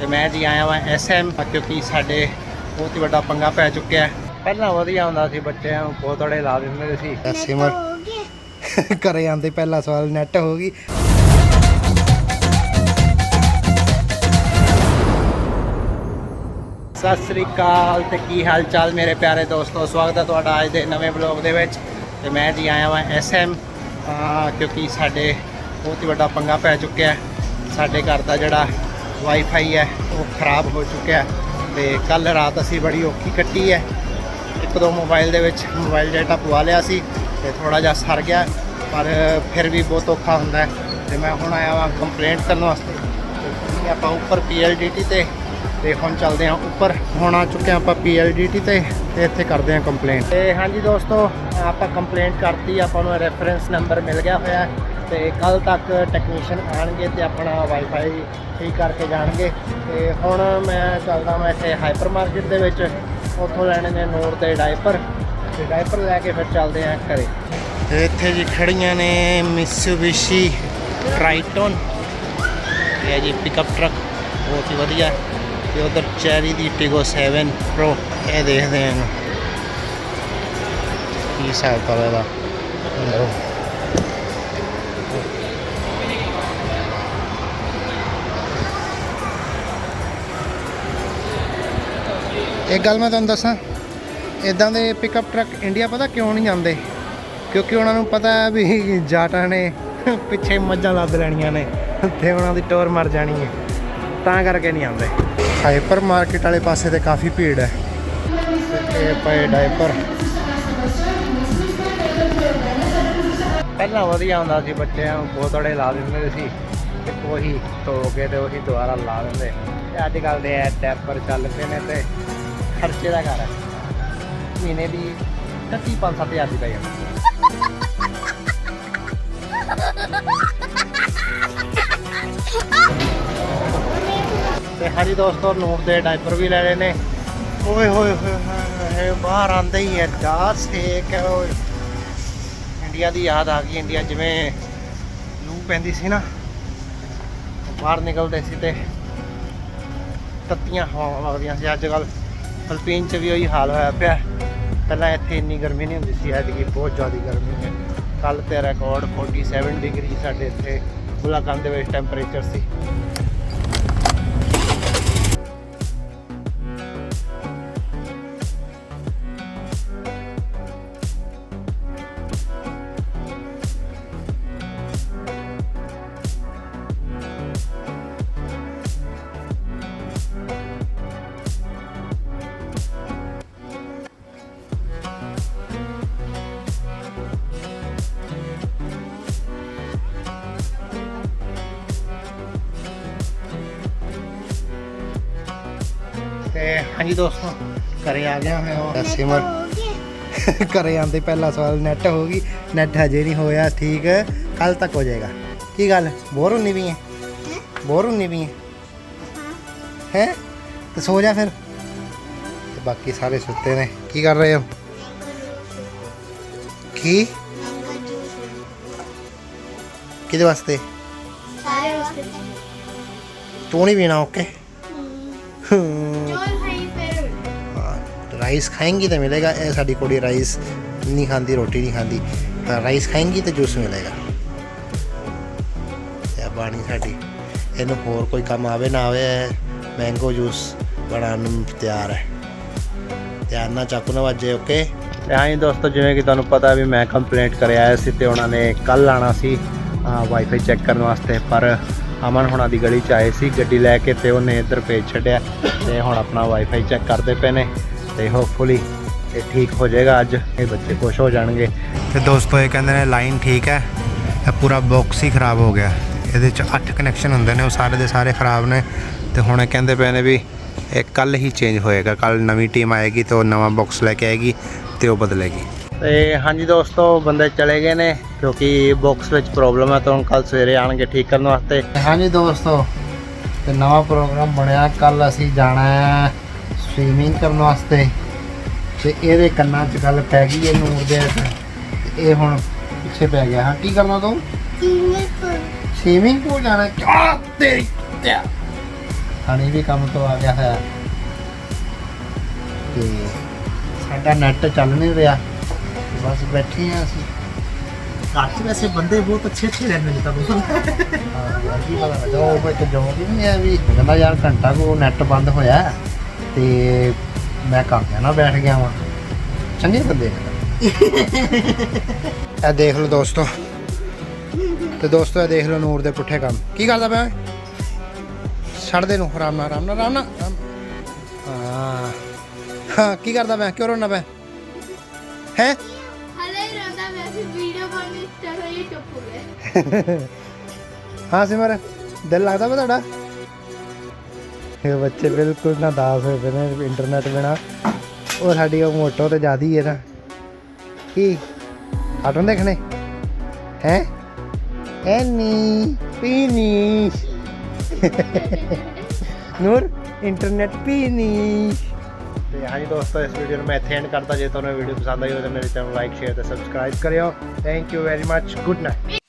ਤੇ ਮੈਂ ਜੀ ਆਇਆ ਵਾਂ ਐਸਐਮ ਕਿਉਂਕਿ ਸਾਡੇ ਬਹੁਤ ਹੀ ਵੱਡਾ ਪੰਗਾ ਪੈ ਚੁੱਕਿਆ ਹੈ। ਪਹਿਲਾਂ ਵਧੀਆ ਹੁੰਦਾ ਸੀ ਬੱਚਿਆਂ ਨੂੰ ਪੋਤੜੇ ਲਾ ਦਿੰਦੇ ਸੀ। ਸਿਮਰ ਘਰੇ ਆਂਦੇ ਪਹਿਲਾ ਸਵਾਲ ਨੈਟ ਹੋ ਗਈ। ਸਤਿ ਸ੍ਰੀ ਅਕਾਲ ਤੇ ਕੀ ਹਾਲ ਚਾਲ ਮੇਰੇ ਪਿਆਰੇ ਦੋਸਤੋ? ਸਵਾਗਤ ਹੈ ਤੁਹਾਡਾ ਅੱਜ ਦੇ ਨਵੇਂ ਵਲੌਗ ਦੇ ਵਿੱਚ। ਤੇ ਮੈਂ ਜੀ ਆਇਆ ਵਾਂ ਐਸਐਮ ਕਿਉਂਕਿ ਸਾਡੇ ਬਹੁਤ ਹੀ ਵੱਡਾ ਪੰਗਾ ਪੈ ਚੁੱਕਿਆ ਹੈ। ਸਾਡੇ ਘਰ ਦਾ ਜਿਹੜਾ ਵਾਈਫਾਈ ਹੈ, ਉਹ ਖਰਾਬ ਹੋ ਚੁੱਕਿਆ ਹੈ ਤੇ ਕੱਲ ਰਾਤ ਅਸੀਂ ਬੜੀ ਔਖੀ ਕੱਟੀ ਹੈ। ਇੱਕ ਦੋ ਮੋਬਾਈਲ ਦੇ ਵਿੱਚ ਮੋਬਾਈਲ ਡਾਟਾ ਪਵਾ ਲਿਆ ਸੀ ਤੇ ਥੋੜਾ ਜਿਹਾ ਸਰ ਗਿਆ, ਪਰ ਫਿਰ ਵੀ ਬਹੁਤ ਔਖਾ ਹੁੰਦਾ ਹੈ ਤੇ ਮੈਂ ਹੁਣ ਆਇਆ ਵਾਂ ਕੰਪਲੇਂਟ ਕਰਨ ਵਾਸਤੇ। ਤੇ ਆਪਾਂ ਉੱਪਰ PLDT ਤੇ ਤੇ ਹੁਣ ਚੱਲਦੇ ਹਾਂ ਉੱਪਰ। ਹੁਣ ਆ ਚੁੱਕੇ ਹਾਂ ਆਪਾਂ PLDT ਤੇ ਤੇ ਇੱਥੇ ਕਰਦੇ ਹਾਂ ਕੰਪਲੇਂਟ ਤੇ ਹਾਂਜੀ ਦੋਸਤੋ, ਆਪਾਂ ਕੰਪਲੇਂਟ ਕਰਤੀ, ਆਪਾਂ ਨੂੰ ਰੈਫਰੈਂਸ ਨੰਬਰ ਮਿਲ ਗਿਆ ਹੋਇਆ ਤੇ ਕੱਲ ਤੱਕ ਟੈਕਨੀਸ਼ੀਅਨ ਆਣਗੇ ਤੇ ਆਪਣਾ ਵਾਈਫਾਈ ਠੀਕ ਕਰਕੇ ਜਾਣਗੇ। ਤੇ ਹੁਣ ਮੈਂ ਚੱਲਦਾ ਮੈਂ ਇੱਥੇ ਹਾਈਪਰ ਮਾਰਕੀਟ ਦੇ ਵਿੱਚ। ਉੱਥੋਂ ਲੈਣੇ ਨੇ ਨੋਟ ਤੇ ਡਾਈਪਰ ਤੇ ਡਾਈਪਰ ਲੈ ਕੇ ਫਿਰ ਚੱਲਦੇ ਹਾਂ ਘਰੇ। ਤੇ ਇੱਥੇ ਜੀ ਖੜੀਆਂ ਨੇ ਮਿਸੂਬਿਸ਼ੀ ਟ੍ਰਾਈਟਨ ਇਹ ਹੈ ਜੀ ਪਿਕਅਪ ਟਰੱਕ ਬਹੁਤ ਹੀ ਵਧੀਆ। ਤੇ ਉਧਰ ਚੈਰੀ ਦੀ ਟਿਗੋ 7 ਪ੍ਰੋ ਇਹ ਦੇਖਦੇ ਹਾਂ ਕੀ ਹਿਸਾਬ ਕਰਾ ਇਹਦਾ? ਅੰਦਰੋਂ ਇੱਕ ਗੱਲ ਮੈਂ ਤੁਹਾਨੂੰ ਦੱਸਾਂ ਇਦਾਂ ਦੇ ਪਿਕਅਪ ਟਰੱਕ ਇੰਡੀਆ ਪਤਾ ਕਿਉਂ ਨਹੀਂ ਜਾਂਦੇ ਕਿਉਂਕਿ ਉਹਨਾਂ ਨੂੰ ਪਤਾ ਹੈ ਵੀ ਜਾਟਾਂ ਨੇ ਪਿੱਛੇ ਮੱਝਾਂ ਲੱਦ ਲੈਣੀਆਂ ਨੇ ਤੇ ਉਹਨਾਂ ਦੀ ਟੋਰ ਮਰ ਜਾਣੀ ਹੈ ਤਾਂ ਕਰਕੇ ਨਹੀਂ ਆਉਂਦੇ। ਹਾਈਪਰ ਮਾਰਕੀਟ ਵਾਲੇ ਪਾਸੇ ਤੇ ਕਾਫੀ ਭੀੜ ਹੈ। ਇਹ ਪਏ ਡਾਈਪਰ ਪਹਿਲਾਂ ਵਧੀਆ ਹੁੰਦਾ ਸੀ ਬੱਚਿਆਂ ਨੂੰ ਪੋਤੜੇ ਲਾ ਦਿੰਦੇ ਸੀ ਤੇ ਉਹੀ ਧੋ ਕੇ ਤੇ ਉਹੀ ਦੁਬਾਰਾ ਲਾ ਦਿੰਦੇ। ਅੱਜ ਕੱਲ ਦੇ ਐ ਡਾਈਪਰ ਚੱਲ ਪਏ ਨੇ ਤੇ ਖਰਚੇ ਦਾ ਘਰ ਹੈ। ਮਹੀਨੇ ਦੀ 30 5 ਹਜ਼ਾਰ ਦੀ ਪੈ ਜਾਂਦੀ। ਤੇ ਹਾਂਜੀ ਦੋਸਤੋ, ਨੂਰ ਦੇ ਡਾਈਪਰ ਵੀ ਲੈ ਲਏ ਨੇ। ਓਏ ਹੋਏ ਹੋਏ ਹੋਏ ਬਾਹਰ ਆਂਦੇ ਹੀ ਐ ਦਾ ਸੇਕ ਹੈ, ਓਏ। ਇੰਡੀਆ ਦੀ ਯਾਦ ਆ ਗਈ, ਇੰਡੀਆ ਜਿਵੇਂ ਲੂ ਪੈਂਦੀ ਸੀ ਨਾ। ਬਾਹਰ ਨਿਕਲਦੇ ਸੀ ਤੇ ਤੱਤੀਆਂ ਹਵਾਵਾਂ ਵਗਦੀਆਂ ਸੀ ਅੱਜ ਕੱਲ ਫਿਲਪੀਨ 'ਚ ਵੀ ਉਹੀ ਹਾਲ ਹੋਇਆ ਪਿਆ। ਪਹਿਲਾਂ ਇੱਥੇ ਇੰਨੀ ਗਰਮੀ ਨਹੀਂ ਹੁੰਦੀ ਸੀ, ਐਤਕੀ ਬਹੁਤ ਜ਼ਿਆਦਾ ਗਰਮੀ ਹੈ ਕੱਲ ਤੇ ਰਿਕਾਰਡ 47 ਡਿਗਰੀ ਸਾਡੇ ਇੱਥੇ ਬੁਲਾਕੰਦ ਦੇ ਵਿੱਚ ਟੈਂਪਰੇਚਰ ਸੀ। ਤੇ ਹਾਂਜੀ ਦੋਸਤੋ ਘਰੇ ਆ ਗਿਆ ਮੈਂ ਸਿਮਰ। ਘਰੇ ਆਂਦੇ ਪਹਿਲਾ ਸਵਾਲ ਨੈਟ ਹੋ ਗਈ। ਨੈਟ ਹਜੇ ਨਹੀਂ ਹੋਇਆ ਠੀਕ। ਕੱਲ ਤੱਕ ਹੋ ਜਾਏਗਾ। ਕੀ ਗੱਲ? ਬੋਰ ਹੁੰਨੀ ਵੀ ਹੈ? ਬੋਰ ਹੁੰਨੀ ਵੀ ਹੈ। ਹੈ? ਤੇ ਸੋ ਜਾ ਫਿਰ। ਤੇ ਬਾਕੀ ਸਾਰੇ ਸੁੱਤੇ ਨੇ। ਕੀ ਕਰ ਰਹੇ ਹੋ? ਕੀ? ਕਿਹਦੇ ਵਾਸਤੇ? ਸਾਰੇ ਵਾਸਤੇ। ਤੂੰ ਨਹੀਂ ਪੀਣਾ ਓਕੇ ਰਾਈਸ ਖਾਏਗੀ ਤਾਂ ਮਿਲੇਗਾ। ਇਹ ਸਾਡੀ ਕੁੜੀ ਰਾਈਸ ਨਹੀਂ ਖਾਂਦੀ, ਰੋਟੀ ਨਹੀਂ ਖਾਂਦੀ। ਤਾਂ ਰਾਈਸ ਖਾਏਗੀ ਤਾਂ ਜੂਸ ਮਿਲੇਗਾ। ਇਹ ਬਾਣੀ ਸਾਡੀ। ਇਹਨੂੰ ਹੋਰ ਕੋਈ ਕੰਮ ਆਵੇ ਨਾ ਆਵੇ ਮੈਂਗੋ ਜੂਸ ਬਣਾਉਣ ਨੂੰ ਤਿਆਰ ਹੈ। ਧਿਆਨ ਨਾਲ ਚੱਕ ਨਾ ਵੱਜੇ ਓਕੇ ਤੇ ਹਾਂ ਜੀ ਦੋਸਤੋ, ਜਿਵੇਂ ਕਿ ਤੁਹਾਨੂੰ ਪਤਾ ਵੀ ਮੈਂ ਕੰਪਲੇਂਟ ਕਰਿਆ ਆਇਆ ਸੀ ਤੇ ਉਹਨਾਂ ਨੇ ਕੱਲ ਆਣਾ ਸੀ ਵਾਈਫਾਈ ਚੈੱਕ ਕਰਨ ਵਾਸਤੇ, ਪਰ ਅਮਨ ਹੁਣਾਂ ਦੀ ਗਲੀ ਚ ਆਏ ਸੀ, ਗੱਡੀ ਲੈ ਕੇ ਤੇ ਉਹਨੇ ਇੱਧਰ ਭੇਜ ਛੱਡਿਆ ਤੇ ਹੁਣ ਆਪਣਾ ਵਾਈਫਾਈ ਚੈੱਕ ਕਰਦੇ ਪਏ ਨੇ। ਤੇ ਹੋਪਫੁਲੀ ਇਹ ਠੀਕ ਹੋ ਜਾਏਗਾ। ਅੱਜ ਇਹ ਬੱਚੇ ਖੁਸ਼ ਹੋ ਜਾਣਗੇ। ਤੇ ਦੋਸਤੋ ਇਹ ਕਹਿੰਦੇ ਨੇ ਲਾਈਨ ਠੀਕ ਹੈ ਇਹ ਪੂਰਾ ਬਾਕਸ ਹੀ ਖਰਾਬ ਹੋ ਗਿਆ। ਇਹਦੇ ਚ 8 ਕਨੈਕਸ਼ਨ ਹੁੰਦੇ ਨੇ ਉਹ ਸਾਰੇ ਦੇ ਸਾਰੇ ਖਰਾਬ ਨੇ। ਤੇ ਹੁਣ ਇਹ ਕਹਿੰਦੇ ਪਏ ਨੇ ਵੀ ਇਹ ਕੱਲ ਹੀ ਚੇਂਜ ਹੋਏਗਾ। ਕੱਲ ਨਵੀਂ ਟੀਮ ਆਏਗੀ ਤੇ ਉਹ ਨਵਾਂ ਬਾਕਸ ਲੈ ਕੇ ਆਏਗੀ ਤੇ ਉਹ ਬਦਲੇਗੀ। ਤੇ ਹਾਂਜੀ ਦੋਸਤੋ ਬੰਦੇ ਚਲੇ ਗਏ ਨੇ ਕਿਉਂਕਿ ਬਾਕਸ ਵਿੱਚ ਪ੍ਰੋਬਲਮ ਹੈ ਤਾਂ ਹੁਣ ਕੱਲ ਸਵੇਰੇ ਆਣਗੇ ਠੀਕ ਕਰਨ ਵਾਸਤੇ। ਹਾਂਜੀ ਦੋਸਤੋ ਤੇ ਨਵਾਂ ਪ੍ਰੋਗਰਾਮ ਬਣਿਆ। ਕੱਲ ਅਸੀਂ ਜਾਣਾ ਹੈ ਸਵੀਮਿੰਗ ਕਰਨ ਵਾਸਤੇ ਤੇ ਇਹਦੇ ਕੰਨਾਂ 'ਚ ਗੱਲ ਪੈ ਗਈ ਇਹ ਨੂਰ ਦੇ ਤੇ ਇਹ ਹੁਣ ਪਿੱਛੇ ਪੈ ਗਿਆ। ਹਾਂ ਕੀ ਕਰਨਾ ਤੂੰ? ਸਵੀਮਿੰਗ ਪੂਲ ਜਾਣਾ ਚਾਹ ਤੇਰੀ ਤੇ ਹਣੀ ਵੀ ਕੰਮ ਤੋਂ ਆ ਗਿਆ ਹੋਇਆ। ਤੇ ਸਾਡਾ ਨੈਟ ਚੱਲ ਨਹੀਂ ਰਿਹਾ। ਤੇ ਬਸ ਬੈਠੇ ਆ ਅਸੀਂ। 'ਚ ਵੈਸੇ ਬੰਦੇ ਬਹੁਤ ਅੱਛੇ ਅੱਛੇ ਰਹਿੰਦੇ ਨੇ ਤੁਹਾਨੂੰ ਹਾਂ ਕੋਈ ਤੇ ਜੋ ਵੀ ਨਹੀਂ ਹੈ ਵੀ। ਕਹਿੰਦਾ ਯਾਰ ਘੰਟਾ ਕੋ ਨੈਟ ਬੰਦ ਹੋਇਆ। ਤੇ ਮੈਂ ਕੰਮ ਨਾ ਬੈਠ ਗਿਆ ਵਾਂ। ਚੰਗੇ ਬੰਦੇ ਇਹ ਦੇਖ ਲਓ ਦੋਸਤੋ। ਤੇ ਦੋਸਤੋ ਇਹ ਦੇਖ ਲਓ ਨੂਰ ਦੇ ਪੁੱਠੇ ਕੰਮ। ਕੀ ਕਰਦਾ ਪਿਆ? ਛੱਡ ਦੇ ਨੂੰ। ਆਰਾਮ ਨਾਲ ਆਰਾਮ ਨਾਲ ਆਰਾਮ ਨਾਲ। ਹਾਂ। ਹਾਂ ਕੀ ਕਰਦਾ ਪਿਆ ਕਿਉਂ ਰੋਣਾ ਪਿਆ ਹੈ? ਹਲੇ ਰਹਿੰਦਾ ਵੈਸੇ ਵੀਡੀਓ ਬਣਨੀ ਸਟਾਰਟ ਹੋਈ ਹੋ ਗਿਆ। ਹਾਂ ਸਿਮਰ ਦਿਲ ਲੱਗਦਾ ਵਾ ਤੁਹਾਡਾ? ਬੱਚੇ ਬਿਲਕੁਲ ਨਾ ਦਾਸ ਹੋਏ ਪਏ ਨੇ ਇੰਟਰਨੈਟ ਬਿਨਾ। ਉਹ ਸਾਡੀ ਉਹ ਮੋਟੋ ਤੇ ਜਿਆਦੀ ਹੈ ਨਾ। ਕੀ? ਕਾਰਟੂਨ ਦੇਖਣੇ? ਹੈ? ਐਨੀ ਪੀਨੀ ਨੂਰ ਇੰਟਰਨੈਟ ਪੀਨੀ ਤੇ ਹਾਂਜੀ ਦੋਸਤੋ, ਇਸ ਵੀਡੀਓ ਨੂੰ ਮੈਂ ਇੱਥੇ ਐਂਡ ਕਰਦਾ। ਜੇ ਤੁਹਾਨੂੰ ਵੀਡੀਓ ਪਸੰਦ ਆਈ ਹੋਵੇ ਤਾਂ ਮੇਰੇ ਚੈਨਲ ਨੂੰ ਲਾਈਕ ਸ਼ੇਅਰ ਤੇ ਸਬਸਕ੍ਰਾਈਬ ਕਰਿਓ। Thank you very much good night